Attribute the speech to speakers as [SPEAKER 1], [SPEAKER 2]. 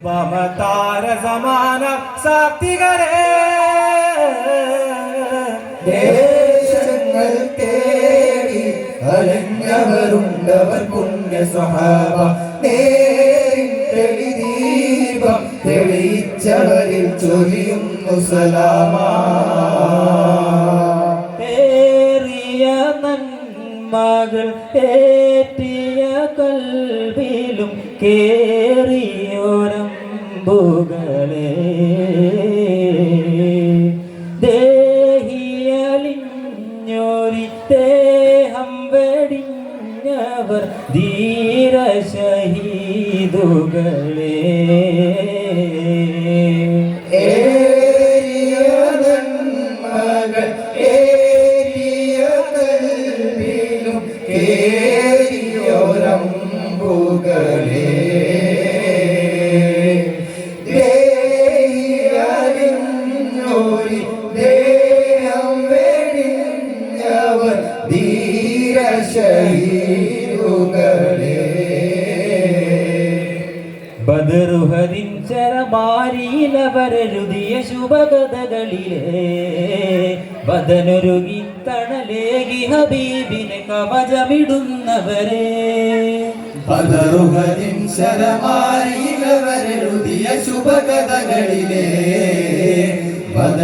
[SPEAKER 1] മമതാര സമാന സാത്വികരേ.
[SPEAKER 2] ദേശങ്ങൾ തേടി അലഞ്ഞവരുണ്ടവർ പുണ്യ സ്വഭാവ ദീപം തെളിയിച്ചവരിൽ ചൊരിയുന്നു സലാമ.
[SPEAKER 3] ഏറിയ നന്മകൾ ഏറ്റിയ കൽവിലും കേറിയോരമ്പുകളെ ദേഹം വെടിഞ്ഞവർ ധീരശഹീദുകളെ.
[SPEAKER 2] ശഹീദുകളെ വെടിഞ്ഞവർ ധീരശഹീരുകളേ
[SPEAKER 3] ബദറുഹദിൻ ചരമാരിയിലവരെഴുതിയ ശുഭകഥകളിലെ. ബദനൊരുകി തണലേകി ഹബീബിനെ കവചമിടുന്നവരെ.
[SPEAKER 2] പതറുഹരിൻ ശരമാരിയിലവരെഴുതിയ ശുഭകഥകളിലെ.